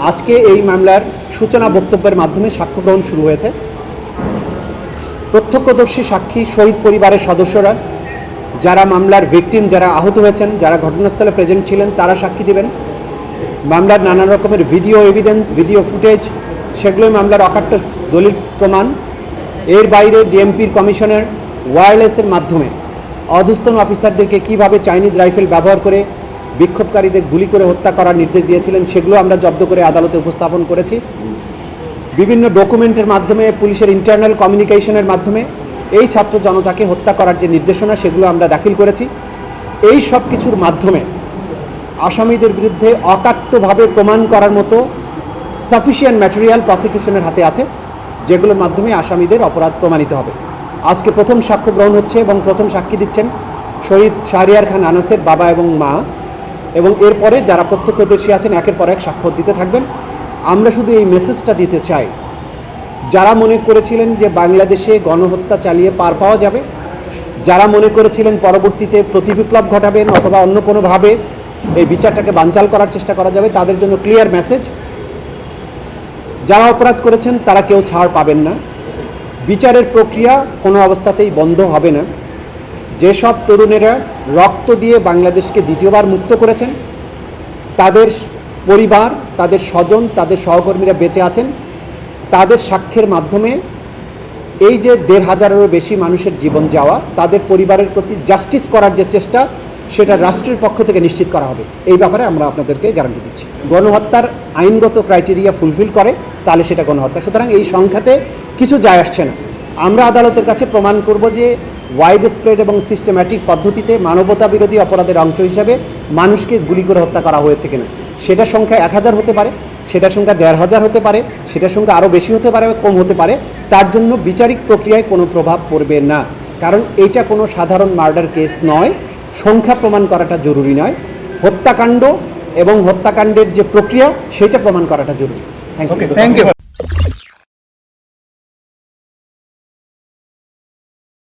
আজকে এই মামলার সূচনা বক্তব্যের মাধ্যমে সাক্ষ্য গ্রহণ শুরু হয়েছে। প্রত্যক্ষদর্শী সাক্ষী শহীদ পরিবারের সদস্যরা, যারা মামলার ভিকটিম যারা আহত হয়েছেন, যারা ঘটনাস্থলে প্রেজেন্ট ছিলেন, তারা সাক্ষী দেবেন। মামলার নানা রকমের ভিডিও এভিডেন্স ভিডিও ফুটেজ সেগুলোই মামলার অকাট্য দলিল প্রমাণ। এর বাইরে ডিএমপির কমিশনের ওয়্যারলেসের মাধ্যমে অধস্তন অফিসারদেরকে কীভাবে চাইনিজ রাইফেল ব্যবহার করে বিক্ষোভকারীদের গুলি করে হত্যা করার নির্দেশ দিয়েছিলেন, সেগুলো আমরা জব্দ করে আদালতে উপস্থাপন করেছি। বিভিন্ন ডকুমেন্টের মাধ্যমে, পুলিশের ইন্টারনাল কমিউনিকেশনের মাধ্যমে এই ছাত্র জনতাকে হত্যা করার যে নির্দেশনা, সেগুলো আমরা দাখিল করেছি। এই সব কিছুর মাধ্যমে আসামিদের বিরুদ্ধে অকাট্যভাবে প্রমাণ করার মতো সাফিসিয়েন্ট ম্যাটেরিয়াল প্রসিকিউশনের হাতে আছে, যেগুলোর মাধ্যমে আসামিদের অপরাধ প্রমাণিত হবে। আজকে প্রথম সাক্ষ্য গ্রহণ হচ্ছে এবং প্রথম সাক্ষী দিচ্ছেন শহীদ শাহরিয়ার খান আনাসের বাবা এবং মা। এবং এরপরে যারা প্রত্যক্ষদর্শী আছেন, একের পর এক সাক্ষ্য দিতে থাকবেন। আমরা শুধু এই মেসেজটা দিতে চাই। যারা মনে করেছিলেন যে বাংলাদেশে গণহত্যা চালিয়ে পার পাওয়া যাবে, যারা মনে করেছিলেন পরবর্তীতে প্রতিবিপ্লব ঘটাবেন অথবা অন্য কোনোভাবে এই বিচারটাকে বানচাল করার চেষ্টা করা যাবে, তাদের জন্য ক্লিয়ার মেসেজ যারা অপরাধ করেছেন, তারা কেউ ছাড় পাবেন না। বিচারের প্রক্রিয়া কোনো অবস্থাতেই বন্ধ হবে না। যেসব তরুণেরা রক্ত দিয়ে বাংলাদেশকে দ্বিতীয়বার মুক্ত করেছেন, তাদের পরিবার, তাদের স্বজন, তাদের সহকর্মীরা বেঁচে আছেন। তাদের সাক্ষ্যের মাধ্যমে এই যে দেড় হাজারেরও বেশি মানুষের জীবন যাওয়া, তাদের পরিবারের প্রতি জাস্টিস করার যে চেষ্টা, সেটা রাষ্ট্রের পক্ষ থেকে নিশ্চিত করা হবে। এই ব্যাপারে আমরা আপনাদেরকে গ্যারান্টি দিচ্ছি। গণহত্যার আইনগত ক্রাইটেরিয়া ফুলফিল করে, তাহলে সেটা গণহত্যা। সুতরাং এই সংখ্যাতে কিছু যায় আসছে না। আমরা আদালতের কাছে প্রমাণ করব যে ওয়াইড স্প্রেড এবং সিস্টেম্যাটিক পদ্ধতিতে মানবতা বিরোধী অপরাধের অংশ হিসাবে মানুষকে গুলি করে হত্যা করা হয়েছে কিনা। সেটার সংখ্যা এক হাজার হতে পারে, সেটার সংখ্যা দেড় হাজার হতে পারে, সেটার সংখ্যা আরও বেশি হতে পারে কম হতে পারে, তার জন্য বিচারিক প্রক্রিয়ায় কোনো প্রভাব পড়বে না। কারণ এটা কোনো সাধারণ মার্ডার কেস নয়, সংখ্যা প্রমাণ করাটা জরুরি নয়। হত্যাকাণ্ড এবং হত্যাকাণ্ডের যে প্রক্রিয়া, সেটা প্রমাণ করাটা জরুরি। Thank you thank you